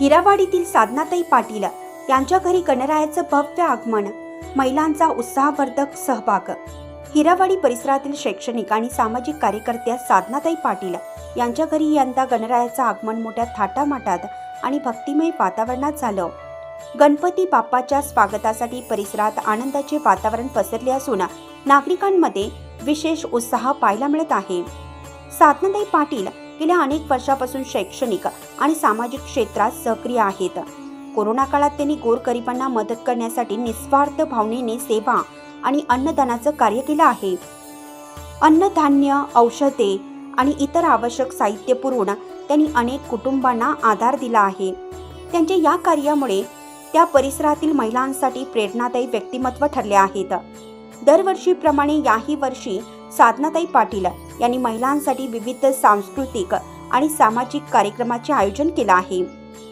हिरावाडीतील साधनाताई पाटील यांच्या घरी गणरायाचं भव्य आगमन महिलांचा उत्साहवर्धक सहभाग. हिरावाडी परिसरातील शैक्षणिक आणि सामाजिक कार्यकर्त्या साधनाताई पाटील यांच्या घरी यंदा गणरायाचं आगमन मोठ्या थाटामाटात आणि भक्तिमय वातावरणात झालं. गणपती बाप्पाच्या स्वागतासाठी परिसरात आनंदाचे वातावरण पसरले असून नागरिकांमध्ये विशेष उत्साह पाहायला मिळत आहे. साधनाताई पाटील गेल्या अनेक वर्षापासून शैक्षणिक आणि सामाजिक क्षेत्रात सक्रिय आहेत. कोरोना काळात त्यांनी गोरगरिबांना मदत करण्यासाठी निस्वार्थ भावनेने सेवा आणि अन्नदानाचं कार्य केलं आहे. अन्नधान्य औषधे आणि इतर आवश्यक साहित्य पुरवून त्यांनी अनेक कुटुंबांना आधार दिला आहे. त्यांच्या या कार्यामुळे त्या परिसरातील महिलांसाठी प्रेरणादायी व्यक्तिमत्व ठरले आहेत. दरवर्षीप्रमाणे याही वर्षी साधनाताई पाटील यांनी महिलांसाठी विविध सांस्कृतिक आणि सामाजिक कार्यक्रमाचे आयोजन केलं आहे.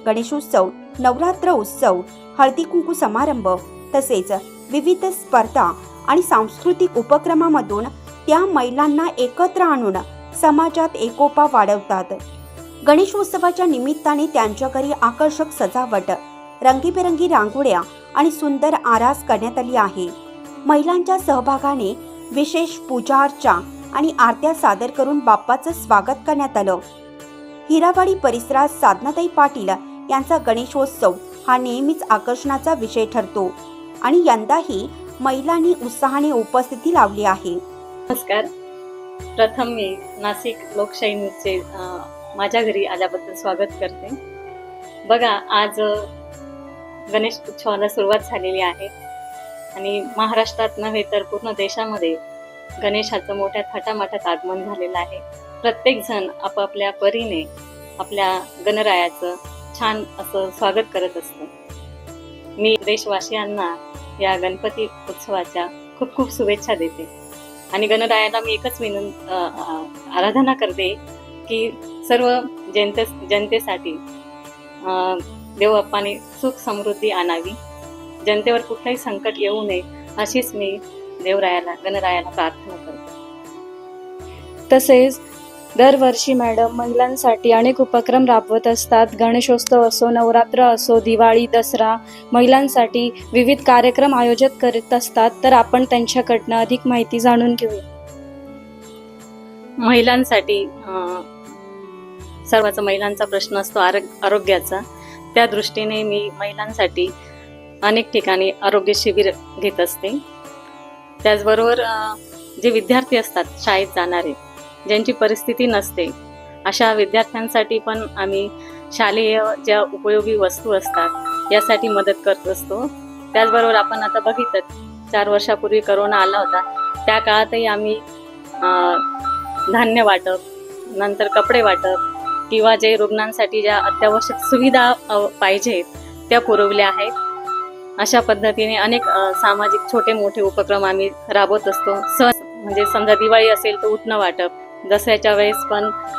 गणेशोत्सव नवरात्र उत्सव हळदी कुंकू समारंभ तसेच विविध स्पर्धा आणि सांस्कृतिक उपक्रमामधून त्या महिलांना एकत्र आणून समाजात एकोपा वाढवतात. गणेशोत्सवाच्या निमित्ताने त्यांच्या घरी आकर्षक सजावट रंगीबेरंगी रांगोळ्या आणि सुंदर आरास करण्यात आली आहे. महिलांच्या सहभागाने विशेष पूजा अर्चा आणि आरत्या सादर करून बाप्पाचं स्वागत करण्यात आलं. हिरावाडी परिसरात साधनाताई पाटील यांचा गणेशोत्सव हा नेहमीच आकर्षणाचा विषय ठरतो आणि यंदाही महिलांनी उत्साहाने उपस्थिती लावली आहे. नमस्कार. प्रथम मी नाशिक लोकशाही न्यूजचे माझ्या घरी आल्याबद्दल स्वागत करते. बघा आज गणेश उत्सवाला सुरुवात झालेली आहे. आणि महाराष्ट्रात नव्हे तर पूर्ण देशामध्ये गणेशाचं मोठ्या थाटामाटात आगमन झालेलं आहे. प्रत्येकजण आपापल्या परीने आपल्या गणरायाचं छान असं स्वागत करत असतो. मी देशवासियांना या गणपती उत्सवाच्या खूप खूप शुभेच्छा देते. आणि गणरायाला मी एकच विनंत आराधना करते की सर्व जनते जनतेसाठी अ, देवबाप्पाने सुख समृद्धी आणावी. जनतेवर कुठलंही संकट येऊ नये अशीच मी देवरायाला गणरायाला प्रार्थना करते. तसेच दरवर्षी मॅडम महिलांसाठी अनेक उपक्रम राबवत असतात. गणेशोत्सव असो नवरात्र असो दिवाळी दसरा महिलांसाठी विविध कार्यक्रम आयोजित करीत असतात. तर आपण त्यांच्याकडनं अधिक माहिती जाणून घेऊया. महिलांसाठी सर्वाचा सर्वांचा महिलांचा प्रश्न असतो आरोग्याचा. त्या दृष्टीने मी महिलांसाठी अनेक ठिकाणी आरोग्य शिबिर घेत असते. त्याचबरोबर जे विद्यार्थी असतात शाळेत जाणारे ज्यांची परिस्थिती नसते अशा विद्यार्थ्यांसाठी पण आम्ही शालेय ज्या उपयोगी वस्तू असतात यासाठी मदत करत असतो. त्याचबरोबर आपण आता बघितलं चार वर्षापूर्वी करोना आला होता त्या काळातही आम्ही धान्य वाटप नंतर कपडे वाटप किंवा जे रुग्णांसाठी ज्या अत्यावश्यक सुविधा पाहिजेत त्या पुरवल्या आहेत. अशा पद्धतीने अनेक सामाजिक छोटे मोठे उपक्रम आम्ही राबवत असतो. सण म्हणजे समजा दिवाळी असेल तर उठणं वाटप दसऱ्याच्या वेळेस पण